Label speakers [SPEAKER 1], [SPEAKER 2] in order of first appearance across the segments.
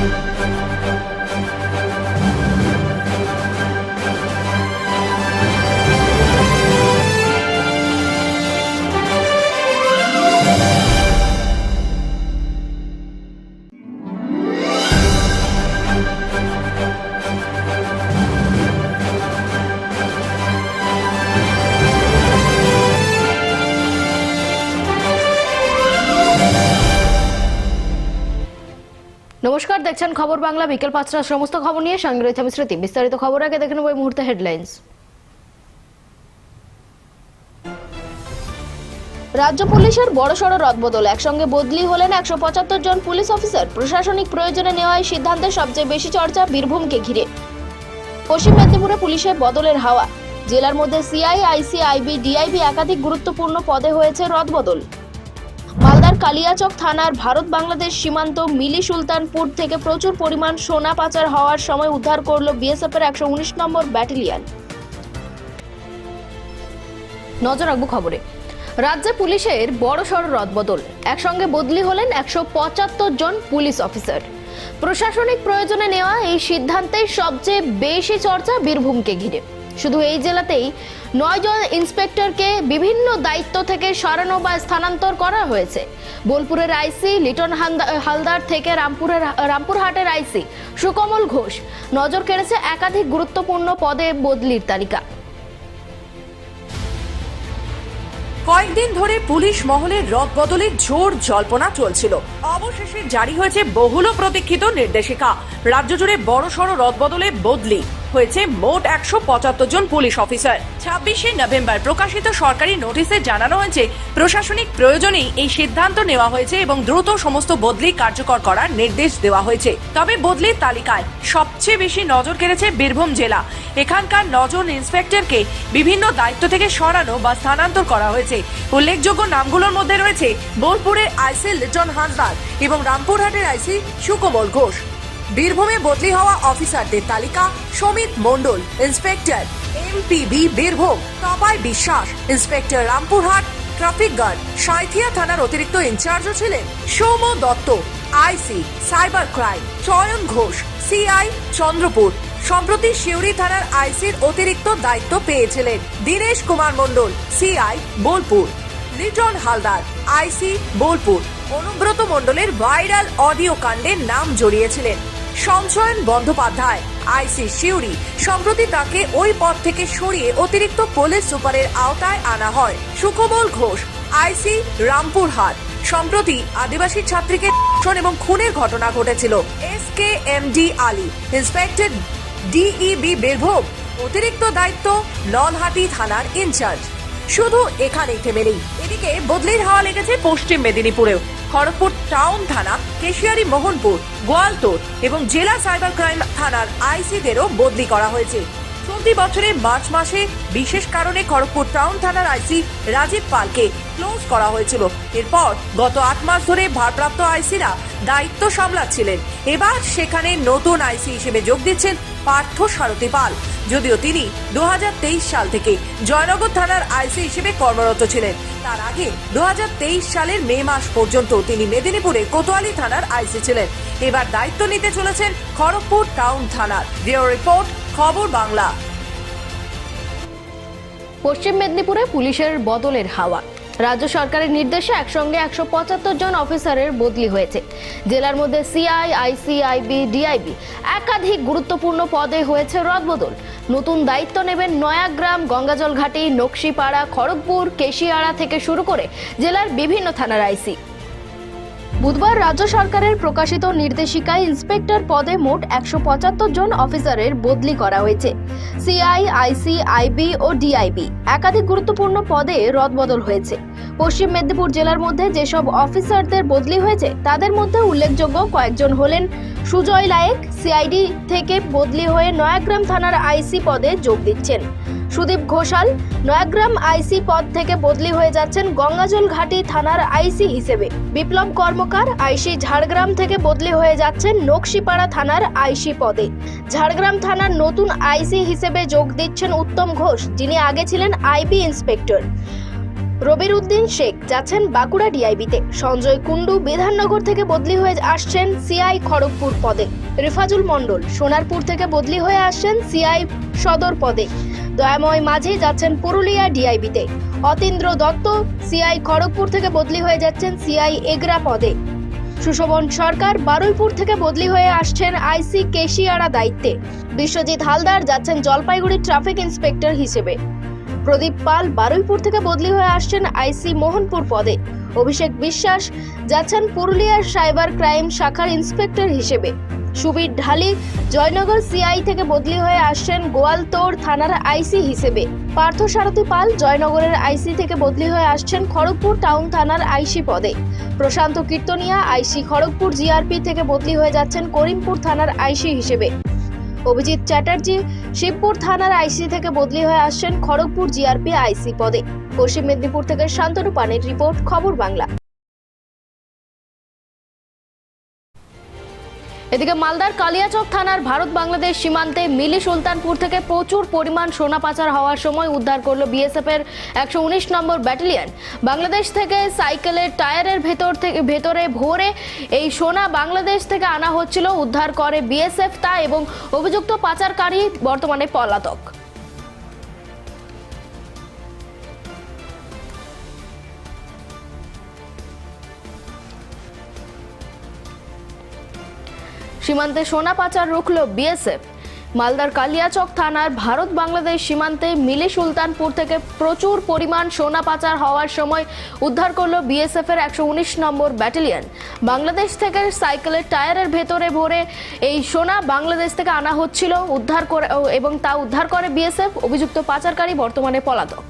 [SPEAKER 1] Música দেখছেন খবর বাংলা, বিকেল পাঁচটার সমস্ত খবর নিয়ে সঙ্গে রয়েছে আমি স্মৃতি। বিস্তারিত খবর আগে দেখে নেব এই মুহূর্তে হেডলাইন্স। রাজ্য পুলিশের বড়সড় রদবদল। একসঙ্গে বদলি হলেন একশো পঁচাত্তর জন পুলিশ অফিসার। প্রশাসনিক প্রয়োজনে নেওয়া এই সিদ্ধান্তের সবচেয়ে বেশি চর্চা বীরভূমকে ঘিরে। পশ্চিম মেদিনীপুরে পুলিশের বদলের হাওয়া। জেলার মধ্যে সিআই আইবি, ডিআইবি একাধিক গুরুত্বপূর্ণ পদে হয়েছে রদবদল। মালদার কালিয়াচক থানার ভারত বাংলাদেশ সীমান্ত মিলি সুলতানপুর থেকে প্রচুর পরিমাণ সোনা পাচার হওয়ার সময় উদ্ধার করল বিএসএফ এর একশো উনিশ নম্বর ব্যাটালিয়ন। নজর রাখব খবরে। রাজ্যে পুলিশের বড় সড় রদবদল। একসঙ্গে বদলি হলেন একশো পঁচাত্তর জন পুলিশ অফিসার। প্রশাসনিক প্রয়োজনে নেওয়া এই সিদ্ধান্তের সবচেয়ে বেশি চর্চা বীরভূমকে ঘিরে। শুধু এই জেলাতেই নয় জন ইন্সপেক্টরকে বিভিন্ন দায়িত্ব থেকে সরানো বা স্থানান্তর করা হয়েছে। বোলপুরের আইসি, লিটন হালদার থেকে রামপুরের রামপুরহাটের আইসি সুকমল ঘোষ। নজর কেড়েছে একাধিক গুরুত্বপূর্ণ পদে বদলির তালিকা।
[SPEAKER 2] কয়েকদিন ধরে পুলিশ মহলের রদ বদলের জোর জল্পনা চলছিল। অবশেষে জারি হয়েছে বহুল প্রতীক্ষিত নির্দেশিকা। রাজ্য জুড়ে বড় সড় রদ বদলে বদলি। হয়েছে মোট একশো পঁচাত্তর জন পুলিশ অফিসার। ছাব্বিশে নভেম্বর প্রকাশিত সরকারি নোটিশে জানানো হয়েছে, প্রশাসনিক প্রয়োজনেই এই সিদ্ধান্ত নেওয়া হয়েছে এবং দ্রুত সমস্ত বদলি কার্যকর করার নির্দেশ দেওয়া হয়েছে। তবে বদলির তালিকায় সবচেয়ে বেশি নজর কেড়েছে বীরভূম জেলা। এখানকার নজন ইন্সপেক্টরকে বিভিন্ন দায়িত্ব থেকে সরানো বা স্থানান্তর করা হয়েছে। উল্লেখযোগ্য নামগুলোর মধ্যে রয়েছে, বোলপুরের আইসি লিটন হাসদার এবং রামপুরহাটের আইসি সুকমল ঘোষ। বীরভূমে বদলি হওয়া অফিসারদের তালিকা, Samit Mondal, inspector MPB Birbhum, Tapai Biswas, inspector Rampurhat, traffic guard Sainthia থানার অতিরিক্ত ইনচার্জও ছিলেন Soumya Dutta, IC, cyber crime, Chayan Ghosh, CI Chandrapur. সম্প্রতি শিউরি থানার আইসির অতিরিক্ত দায়িত্ব পেয়েছিলেন দীনেশ কুমার মণ্ডল, সিআই বোলপুর। লিটন হালদার, আইসি বোলপুর। অনুব্রত মণ্ডলের ভাইরাল অডিও কাণ্ডের নাম জড়িয়েছিলেন। সঞ্চয়ন বন্দ্যোপাধ্যায়, আইসি শিউরি। সম্প্রতি তাকে ওই পদ থেকে সরিয়ে অতিরিক্ত পুলিশ সুপারের আওতায় আনা হয়। সুকবল ঘোষ, আইসি রামপুরহাট। সম্প্রতি আদিবাসী ছাত্রীকে ধর্ষণ এবং খুনের ঘটনা ঘটেছিল। S K M D Ali, inspector DEB Birbhum. অতিরিক্ত দায়িত্ব নলহাটি থানার ইনচার্জ। শুধু এখানেই থেমে নেই। এদিকে বদলির হাওয়া লেগেছে পশ্চিম মেদিনীপুরেও। খড়গপুর টাউন থানা, কেশিয়ারি মোহনপুর, গোয়ালতোর এবং জেলা সাইবার ক্রাইম থানার আইসিদেরও বদলি করা হয়েছে। চলতি বছরের মার্চ মাসে বিশেষ কারণে খড়গপুর টাউন থানার আইসি রাজীব পালকে ক্লোজ করা হয়েছিল। এরপর গত আট মাস ধরে ভারপ্রাপ্ত আইসিরা দায়িত্ব সামলাচ্ছিলেন। এবার সেখানে নতুন আইসি হিসেবে যোগ দিচ্ছেন পার্থ সারথী পাল। যদিও তিনি দু হাজার তেইশ সাল থেকে জয়নগর থানার আইসি হিসেবে কর্মরত ছিলেন। তার আগে দু হাজার তেইশ সালের মে মাস পর্যন্ত তিনি মেদিনীপুরে কোতোয়ালি থানার আইসি ছিলেন। এবার দায়িত্ব নিতে চলেছেন খড়গপুর টাউন থানার। রিপোর্ট খবর বাংলা।
[SPEAKER 1] পশ্চিম মেদিনীপুরে পুলিশের বদলের হাওয়া। রাজ্য সরকারের নির্দেশে একসঙ্গে একশো পঁচাত্তর জন অফিসারের বদলি হয়েছে। জেলার মধ্যে সিআই আইসি আইবি ডিআইবি একাধিক গুরুত্বপূর্ণ পদে হয়েছে রদবদল। নতুন দায়িত্ব নেবেন নয়াগ্রাম গঙ্গাজল ঘাটি নকশিপাড়া, খড়গপুর, কেশিয়াড়া থেকে শুরু করে জেলার বিভিন্ন থানার আইসি। বুধবার রাজ্য সরকারের প্রকাশিত নির্দেশিকায় ইন্সপেক্টর পদে মোট একশো পঁচাত্তর জন অফিসারের বদলি করা হয়েছে। সিআই, আইসি, আইবি ও ডিআইবি একাধিক গুরুত্বপূর্ণ পদে রদবদল হয়েছে। পশ্চিম মেদিনীপুর জেলার মধ্যে যেসব অফিসারদের বদলি হয়েছে, তাদের মধ্যে উল্লেখযোগ্য কয়েকজন হলেন সুজয় লায়েক, সিআইডি থেকে বদলি হয়ে নয়াগ্রাম থানার আইসি পদে যোগ দিচ্ছেন। সুদীপ ঘোষাল, নয়াগ্রাম আইসি পদ থেকে বদলি হয়ে যাচ্ছেন গঙ্গাজল ঘাটি থানার আইসি হিসেবে। বিপ্লব কর্মকার আইসি ঝাড়গ্রাম থেকে বদলি হয়ে যাচ্ছেন নকশিপাড়া থানার আইসি পদে। ঝাড়গ্রাম থানার নতুন আইসি হিসেবে যোগ দিচ্ছেন উত্তম ঘোষ, যিনি আগে ছিলেন আইবি ইন্সপেক্টর। রবির উদ্দিন শেখ যাচ্ছেন বাঁকুড়া ডিআইবিতে। সঞ্জয় কুন্ডু বিধাননগর থেকে বদলি হয়ে আসছেন সিআই খড়গপুর পদে। রিফাজুল মণ্ডল সোনারপুর থেকে বদলি হয়ে আসছেন সিআই সদর পদে। দয়াময় মাঝি যাচ্ছেন পুরুলিয়া ডিআইবিতে। অতীন্দ্র দত্ত সিআই খড়গপুর থেকে বদলি হয়ে যাচ্ছেন সিআই এগরা পদে। সুশোভন সরকার বারুইপুর থেকে বদলি হয়ে আসছেন আইসি কেশিয়ারা দায়িত্বে। বিশ্বজিৎ হালদার যাচ্ছেন জলপাইগুড়ি ট্রাফিক ইন্সপেক্টর হিসেবে। প্রদীপ পাল বারুইপুর থেকে বদলি হয়ে আসছেন আইসি মোহনপুর পদে। অভিষেক বিশ্বাস যাচ্ছেন পুরুলিয়ার সাইবার ক্রাইম শাখার ইন্সপেক্টর হিসেবে। সুবীর ঢালি জয়নগর সিআই থেকে বদলি হয়ে আসছেন গোয়ালতোড় থানার আইসি হিসেবে। পার্থ সারথী পাল জয়নগরের আইসি থেকে বদলি হয়ে আসছেন খড়গপুর টাউন থানার আইসি পদে। প্রশান্ত কীর্তনিয়া আইসি খড়গপুর জিআরপি থেকে বদলি হয়ে যাচ্ছেন করিমপুর থানার আইসি হিসেবে। অভিজিৎ চ্যাটার্জি, শিবপুর থানার আইসি থেকে বদলি হয়ে আসছেন খড়গপুর জিআরপি আইসি পদে। পশ্চিম মেদিনীপুর থেকে শান্তনু পানের রিপোর্ট, খবর বাংলা। এদিকে মালদার কালিয়াচক থানার ভারত বাংলাদেশ সীমান্তে মিলি সুলতানপুর থেকে প্রচুর পরিমাণ সোনা পাচার হওয়ার সময় উদ্ধার করল বিএসএফ এর একশো উনিশ নম্বর ব্যাটালিয়ন। বাংলাদেশ থেকে সাইকেলের টায়ারের ভেতর থেকে ভেতরে ভরে এই সোনা বাংলাদেশ থেকে আনা হচ্ছিল, উদ্ধার করে বিএসএফ তা এবং অভিযুক্ত পাচারকারী বর্তমানে পলাতক। সীমান্তে সোনা পাচার রুখল বিএসএফ। মালদার কালিয়াচক থানার ভারত বাংলাদেশ সীমান্তে মিলি সুলতানপুর থেকে প্রচুর পরিমাণ সোনা পাচার হওয়ার সময় উদ্ধার করল বিএসএফ এর একশো উনিশ নম্বর ব্যাটালিয়ন। বাংলাদেশ থেকে সাইকেলের টায়ারের ভেতরে ভরে এই সোনা বাংলাদেশ থেকে আনা হচ্ছিল। উদ্ধার করে এবং তা উদ্ধার করে বিএসএফ। অভিযুক্ত পাচারকারী বর্তমানে পলাতক।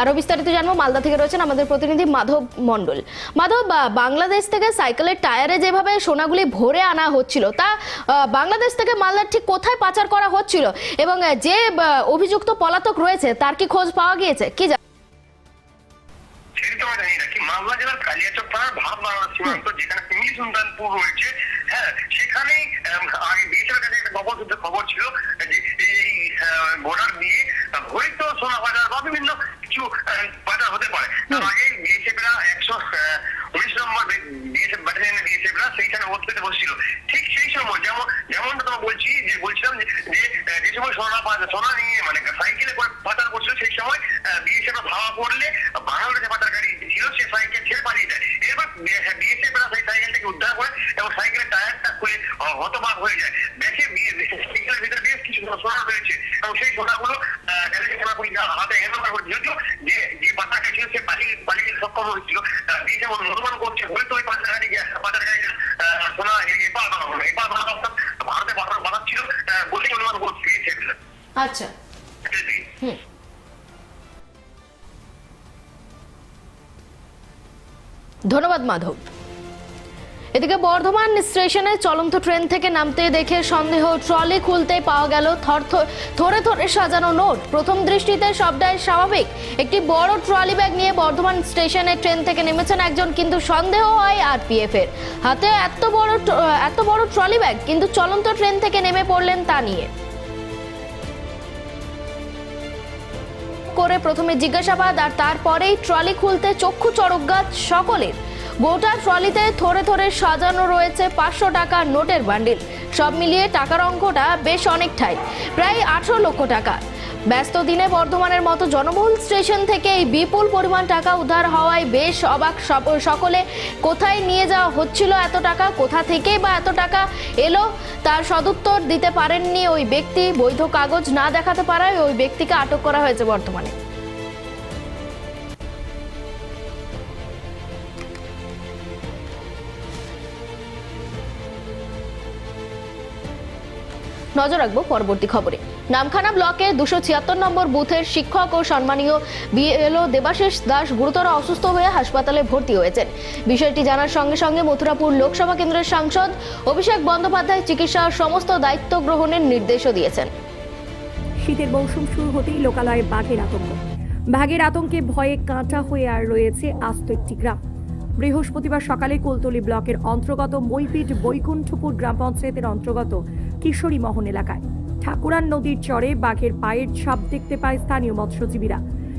[SPEAKER 1] আরও বিস্তারিত জানব। মালদা থেকে রয়েছেন আমাদের প্রতিনিধি মাধব মণ্ডল। মাধব বাংলাদেশ থেকে সাইকেলের টায়ারে যেভাবে সোনাগুলি ভরে আনা হচ্ছিল, তা বাংলাদেশ থেকে মালদার ঠিক কোথায় পাচার করা হচ্ছিল? এবং যে অভিযুক্ত পলাতক রয়েছে, তার কি খোঁজ পাওয়া গিয়েছে? কি
[SPEAKER 3] আমরা জানি না কি মালদা জেলার কালিয়াচক থানার ভাব বাংলাদেশ সীমান্ত যেখানে কুমিলি সুলতানপুর রয়েছে হ্যাঁ সেখানে আগে বিএসএফের কাছে একটা খবর খবর ছিল যে এই বর্ডার দিয়ে হয়তো সোনা বাজার বা বিভিন্ন কিছু বাজার হতে পারে। তার আগে বিএসএফরা একশো উনিশ নম্বর বিএসএফ ব্যাটালিয়নের বিএসএফরা সেইখানে ওত পেতে ঠিক সেই সময় যেমন যেমনটা তোমার বলছি যে বলছিলাম যে যে, সময় সোনা সোনা নিয়ে মানে সাইকেলে করে পাচার করছিল সেই সময় বিএসএফরা ধাওয়া করলে হতবাক হয়ে যায়। দেখে বিয়ে- সাইকেলের ভিতরে বেশ কিছু সোনা রয়েছে এবং সেই সোনাগুলো গ্যালারি হাতে করে। দিয়েছিল যে যে পাচারটা ছিল সে পালিয়ে পালিয়ে সক্ষম হয়েছিল। বিএসএফ অনুমান করছে হয়তো ওই পাচারকারীরা আহ, সোনা এপার বানানো এপার বানানো অর্থাৎ ভারতে পাঠানো বানাচ্ছিল বলেই অনুমান করছে
[SPEAKER 1] আচ্ছা। হুম। ধন্যবাদ মাধব। এদিকে বর্ধমান স্টেশনে চলন্ত ট্রেন থেকে নামতে দেখে সন্দেহ ট্রলি খুলতে পাওয়া গেল থর- থরে সাজানো নোট। প্রথম দৃষ্টিতে সবটাই স্বাভাবিক। একটি বড় ট্রলি ব্যাগ নিয়ে বর্ধমান স্টেশনে ট্রেন থেকে নেমেছেন একজন, কিন্তু সন্দেহ হয় আরপিএফ এর। হাতে এত বড় এত বড় ট্রলি ব্যাগ, কিন্তু চলন্ত ট্রেন থেকে নেমে পড়লেন তা নিয়ে। করে প্রথমে জিজ্ঞাসাবাদ, আর তারপরেই ট্রলি খুলতে চক্ষু চড়কগাছ সকলের। গোটা ট্রলিতে থরে থরে সাজানো রয়েছে পাঁচশো টাকার নোটের বান্ডিল। সব মিলিয়ে টাকার অঙ্কটা বেশ অনেকটাই, প্রায় আঠারো লক্ষ টাকা। ব্যস্ত দিনে বর্ধমানের মতো জনবহুল স্টেশন থেকে এই বিপুল পরিমাণ টাকা উদ্ধার হওয়ায় বেশ অবাক সকলে, কোথায় নিয়ে যাওয়া হচ্ছিল এত টাকা, কোথা থেকেই বা এত টাকা এলো, তার সদুত্তর দিতে পারেননি ওই ব্যক্তি, বৈধ কাগজ না দেখাতে পারায় ওই ব্যক্তিকে আটক করা হয়েছে বর্তমানে নজর রাখব পরবর্তী খবরে। নামখানা ব্লকে দুশো ছিয়াত্তর নম্বর বুথের শিক্ষক ও সম্মানীয় বিএলও দেবাশিস দাস গুরুতর অসুস্থ হয়ে হাসপাতালে ভর্তি হয়েছেন। বিষয়টি জানার সঙ্গে সঙ্গে মথুরাপুর লোকসভা কেন্দ্রের সাংসদ অভিষেক বন্দ্যোপাধ্যায় চিকিৎসার সমস্ত দায়িত্ব গ্রহণের নির্দেশও দিয়েছেন।
[SPEAKER 4] শীতের মৌসুম শুরু হতেই লোকালয়ে বাঘের আতঙ্ক। বাঘের আতঙ্কে ভয়ে কাঁটা হয়ে আর রয়েছে আস্ত একটি গ্রাম। বৃহস্পতিবার সকালে কুলতলি ব্লকের অন্তর্গত মইপিট বৈকুণ্ঠপুর গ্রাম পঞ্চায়েতের অন্তর্গত কিশোরী মোহন এলাকায়। ঠাকুরান নদীর চরে বাঘের পায়ের ছাপ দেখতে পায় স্থানীয় মৎস্যজীবীরা।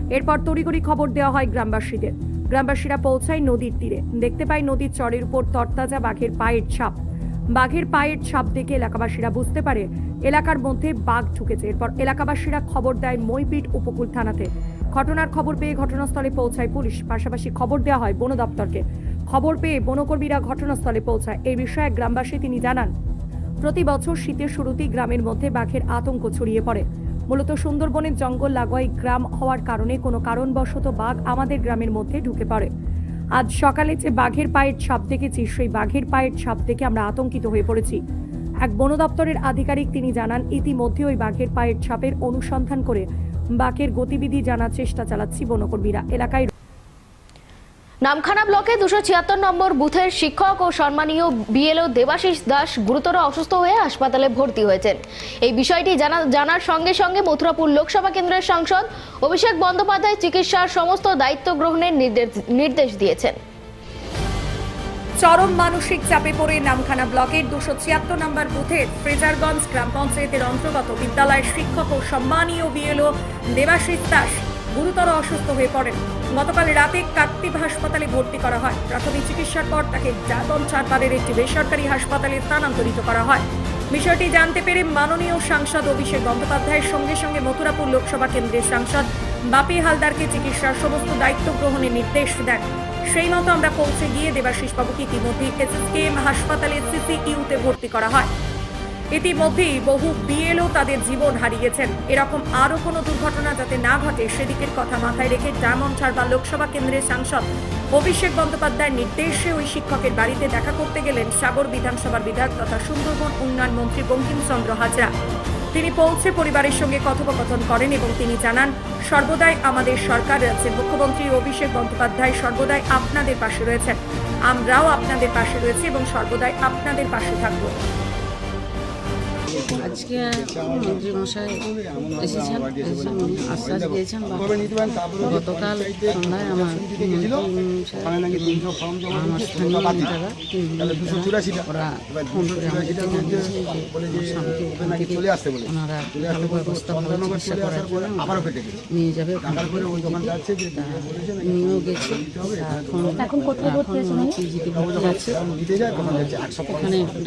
[SPEAKER 4] এরপর তড়িঘড়ি খবর দেওয়া হয় গ্রামবাসীদের। গ্রামবাসীরা পৌঁছায় নদীর তীরে। দেখতে পায় নদীর চরের উপর তরতাজা বাঘের পায়ের ছাপ। বাঘের পায়ের ছাপ দেখে এলাকাবাসীরা বুঝতে পারে, এলাকার মধ্যে বাঘ ঢুকেছে। এরপর এলাকাবাসীরা খবর দেয় মইপিট উপকূল থানাতে। ঘটনার খবর পেয়ে ঘটনাস্থলে পৌঁছায় পুলিশ। পাশাপাশি খবর দেওয়া হয় বন দপ্তরকে খবর পেয়ে বনকর্মীরা ঘটনাস্থলে পৌঁছায়। এই বিষয়ে গ্রামবাসী তিনি জানান। প্রতি বছর শীতের শুরুতেই গ্রামের মধ্যে বাঘের আতঙ্ক ছড়িয়ে পড়ে। মূলত সুন্দরবনের জঙ্গল লাগোয়াই গ্রাম হওয়ার কারণে কোনো কারণবশত বাঘ আমাদের গ্রামের মধ্যে ঢুকে পড়ে। আজ সকালে যে বাঘের পায়ের ছাপ দেখেছি, সেই বাঘের পায়ের ছাপ দেখে আমরা আতঙ্কিত হয়ে পড়েছি। এক বন দপ্তরের আধিকারিক তিনি জানান, ইতিমধ্যে ওই বাঘের পায়ের ছাপের অনুসন্ধান করে বাঘের গতিবিধি জানার চেষ্টা চালাচ্ছি বনকর্মীরা। এলাকায়
[SPEAKER 1] নামখানা ব্লকে দুশো ছিয়াত্তর নম্বর বুথের শিক্ষক ও সম্মানীয় বিএলও দেবাশিস দাস গুরুতর অসুস্থ হয়ে হাসপাতালে ভর্তি হয়েছেন। এই বিষয়টি জানা, জানার সঙ্গে সঙ্গে মথুরাপুর লোকসভা কেন্দ্রের সাংসদ অভিষেক বন্দ্যোপাধ্যায় চিকিৎসার সমস্ত দায়িত্ব গ্রহণের নির্দেশ দিয়েছেন।
[SPEAKER 4] চরম মানসিক চাপে পড়ে নামখানা ব্লকের দুশো ছিয়াত্তর নম্বর বুথের ফ্রেজারগঞ্জ গ্রাম পঞ্চায়েতের অন্তর্গত বিদ্যালয়ের শিক্ষক ও সম্মানীয় বিএলও দেবাশিস দাস গুরুতর অসুস্থ হয়ে পড়েন। গতকাল রাতে কাকদ্বীপ হাসপাতালে ভর্তি করা হয়। প্রাথমিক চিকিৎসার পর তাকে জাতন চারপাড়ের একটি বেসরকারি হাসপাতালে স্থানান্তরিত করা হয়। বিষয়টি জানতে পেরে মাননীয় সাংসদ অভিষেক বন্দ্যোপাধ্যায়ের সঙ্গে সঙ্গে মথুরাপুর লোকসভা কেন্দ্রের সাংসদ বাপি হালদারকে চিকিৎসার সমস্ত দায়িত্ব গ্রহণের নির্দেশ দেন। সেই মতো আমরা পৌঁছে গিয়ে দেবাশিস বাবুকে ইতিমধ্যে এসএসকেএম হাসপাতালে সিসিইউতে ভর্তি করা হয়। ইতিমধ্যেই বহু বিএলও তাদের জীবন হারিয়েছেন। এরকম আরও কোনো দুর্ঘটনা যাতে না ঘটে, সেদিকের কথা মাথায় রেখে ডায়মন্ড হারবার লোকসভা কেন্দ্রের সাংসদ অভিষেক বন্দ্যোপাধ্যায়ের নির্দেশে ওই শিক্ষকের বাড়িতে দেখা করতে গেলেন সাগর বিধানসভার বিধায়ক তথা সুন্দরবন উন্নয়ন মন্ত্রী বঙ্কিমচন্দ্র হাজরা। তিনি পৌঁছে পরিবারের সঙ্গে কথোপকথন করেন এবং তিনি জানান, সর্বদাই আমাদের সরকার রাজ্যের মুখ্যমন্ত্রী অভিষেক বন্দ্যোপাধ্যায় সর্বদাই আপনাদের পাশে রয়েছেন। আমরাও আপনাদের পাশে রয়েছি এবং সর্বদাই আপনাদের পাশে থাকব।
[SPEAKER 5] আজকে মন্ত্রী মশাই এসেছেন আশ্বাস দিয়েছেন গতকাল সন্ধ্যায় আমার আমার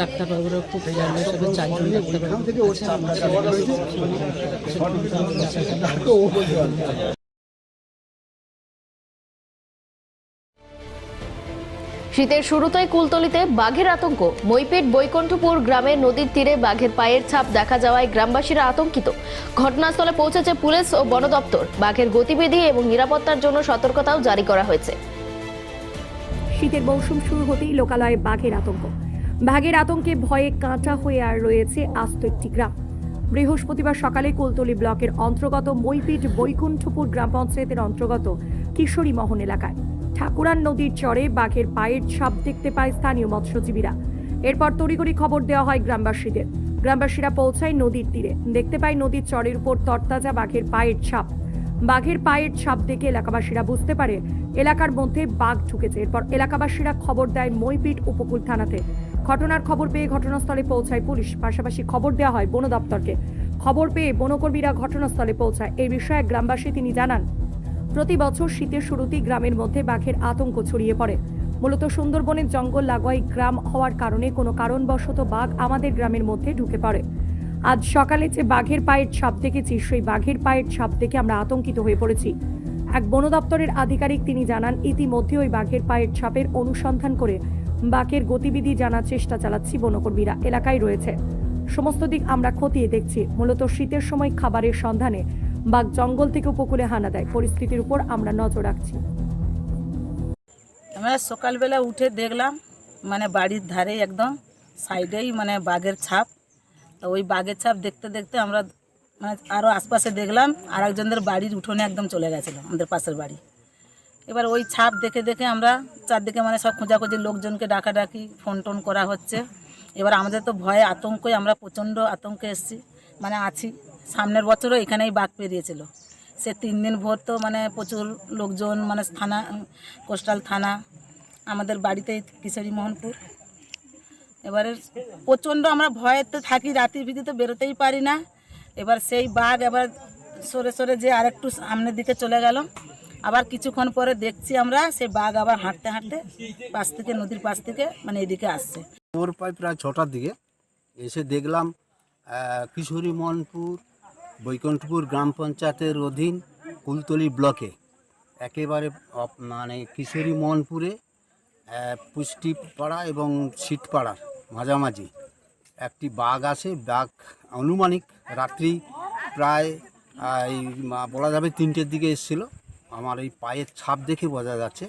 [SPEAKER 5] ডাক্তারবাবুরা খুব
[SPEAKER 1] শীতের শুরুতেই কুলতলিতে বাঘের আতঙ্ক। মইপেট বৈকুণ্ঠপুর গ্রামের নদীর তীরে বাঘের পায়ের ছাপ দেখা যাওয়ায় গ্রামবাসীরা আতঙ্কিত। ঘটনাস্থলে পৌঁছেছে পুলিশ ও বন দপ্তর। বাঘের গতিবিধি এবং নিরাপত্তার জন্য সতর্কতাও জারি করা হয়েছে।
[SPEAKER 4] শীতের মৌসুম শুরু হতেই লোকালয়ে বাঘের আতঙ্ক। বাঘের আতঙ্কে ভয়ে কাঁটা হয়ে আর রয়েছে আস্ত একটি গ্রাম। বৃহস্পতিবার সকালে কুলতলি ব্লকের অন্তর্গত মইপিট বৈকুণ্ঠপুর গ্রাম পঞ্চায়েতের অন্তর্গত কিশোরী মহন এলাকায়। ঠাকুরান নদীর চরে বাঘের পায়ের ছাপ দেখতে পায় স্থানীয় মৎস্যজীবীরা। এরপর তড়িঘড়ি খবর দেওয়া হয় গ্রামবাসীদের। গ্রামবাসীরা পৌঁছায় নদীর তীরে। দেখতে পায় নদীর চরের উপর তরতাজা বাঘের পায়ের ছাপ। বাঘের পায়ের ছাপ দেখে এলাকাবাসীরা বুঝতে পারে, এলাকার মধ্যে বাঘ ঢুকেছে। এরপর এলাকাবাসীরা খবর দেয় মইপিট উপকূল থানাতে। ঘটনার খবর পেয়ে ঘটনাস্থলে পৌঁছায় পুলিশ। পাশাপাশি খবর দেওয়া হয় বন দপ্তরকে। খবর পেয়ে বনকর্মীরা ঘটনাস্থলে পৌঁছায়। এই বিষয়ে গ্রামবাসী তিনি জানান, প্রতি বছর শীতের শুরুতেই গ্রামের মধ্যে বাঘের আতঙ্ক ছড়িয়ে পড়ে। মূলত সুন্দরবনের জঙ্গল লাগোয়াই গ্রাম হওয়ার কারণে কোনো কারণবশত বাঘ আমাদের গ্রামের মধ্যে ঢুকে পড়ে। আজ সকালে যে বাঘের পায়ের ছাপ দেখেছি, সেই বাঘের পায়ের ছাপ দেখে আমরা আতঙ্কিত হয়ে পড়েছি। এক বন দপ্তরের আধিকারিক তিনি জানান, ইতিমধ্যে ওই বাঘের পায়ের ছাপের অনুসন্ধান করে বাঘের গতিবিধি জানার চেষ্টা চালাচ্ছি বনকর্মীরা, এলাকায় রয়েছে। সমস্ত দিক আমরা খতিয়ে দেখছি। মূলত শীতের সময় খাবারের সন্ধানে বাঘ জঙ্গল থেকে উপকূলে হানা দেয়। পরিস্থিতির উপর আমরা নজর রাখছি।
[SPEAKER 5] আমরা সকালবেলা উঠে দেখলাম মানে বাড়ির ধারে একদম সাইডেই মানে বাঘের ছাপ। তো ওই বাঘের ছাপ দেখতে দেখতে আমরা মানে আরও আশপাশে দেখলাম আর একজনদের বাড়ির উঠোনে একদম চলে গেছিল, আমাদের পাশের বাড়ি। এবার ওই ছাপ দেখে দেখে আমরা চারদিকে মানে সব খোঁজাখুঁজি লোকজনকে ডাকাডাকি ফোন টোন করা হচ্ছে। এবার আমাদের তো ভয়ে আতঙ্কে আমরা প্রচণ্ড আতঙ্কে এসেছি। মানে আছি। সামনের বছরও এখানেই বাঘ পেরিয়েছিল। সে তিন দিন ভোর তো মানে প্রচুর লোকজন মানে থানা, কোস্টাল থানা, আমাদের বাড়িতে কিশোরী মোহনপুর এবারে প্রচণ্ড আমরা ভয়েতে থাকি, রাতের ভিত্তিতে বেরোতেই পারি না। এবার সেই বাঘ এবার সরে সরে যে আরেকটু সামনের দিকে চলে গেল। আবার কিছুক্ষণ পরে দেখছি আমরা সে বাঘ আবার হাঁটতে হাঁটতে পাশ থেকে, নদীর পাশ থেকে মানে এদিকে আসছে।
[SPEAKER 6] খবর পাই প্রায় ছটার দিকে। এসে দেখলাম কিশোরী মোহনপুর বৈকুণ্ঠপুর গ্রাম পঞ্চায়েতের অধীন কুলতলি ব্লকে একেবারে মানে কিশোরী মোহনপুরে পুষ্টিপাড়া এবং সিটপাড়ার মাঝামাঝি একটি বাঘ আসে। বাঘ আনুমানিক রাত্রি প্রায় বলা যাবে তিনটের দিকে এসেছিল। আমার এই পায়ের ছাপ দেখে বোঝা যাচ্ছে।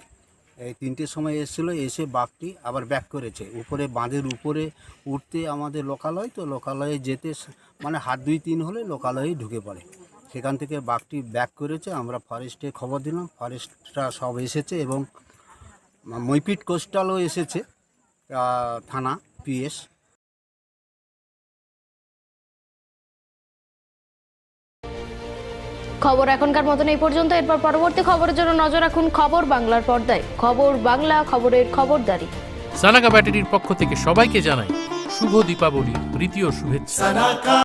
[SPEAKER 6] এই তিনটের সময় এসেছিল, এসে বাঘটি আবার ব্যাক করেছে। উপরে বাঁধের উপরে উঠতে আমাদের লোকালয়, তো লোকালয়ে যেতে মানে হাত দুই তিন হলে লোকালয়ে ঢুকে পড়ে। সেখান থেকে বাঘটি ব্যাক করেছে, আমরা ফরেস্টে খবর দিলাম। ফরেস্টরা সব এসেছে এবং মৈপিট কোস্টালও এসেছে থানা পিএস
[SPEAKER 1] খবর এখনকার মতন এই পর্যন্ত। এরপর পরবর্তী খবরের জন্য নজর রাখুন খবর বাংলার পর্দায়। খবর বাংলা খবরের খবরদারি।
[SPEAKER 7] সানাকা ব্যাটারির পক্ষ থেকে সবাইকে জানাই শুভ দীপাবলি তৃতীয় শুভেচ্ছা।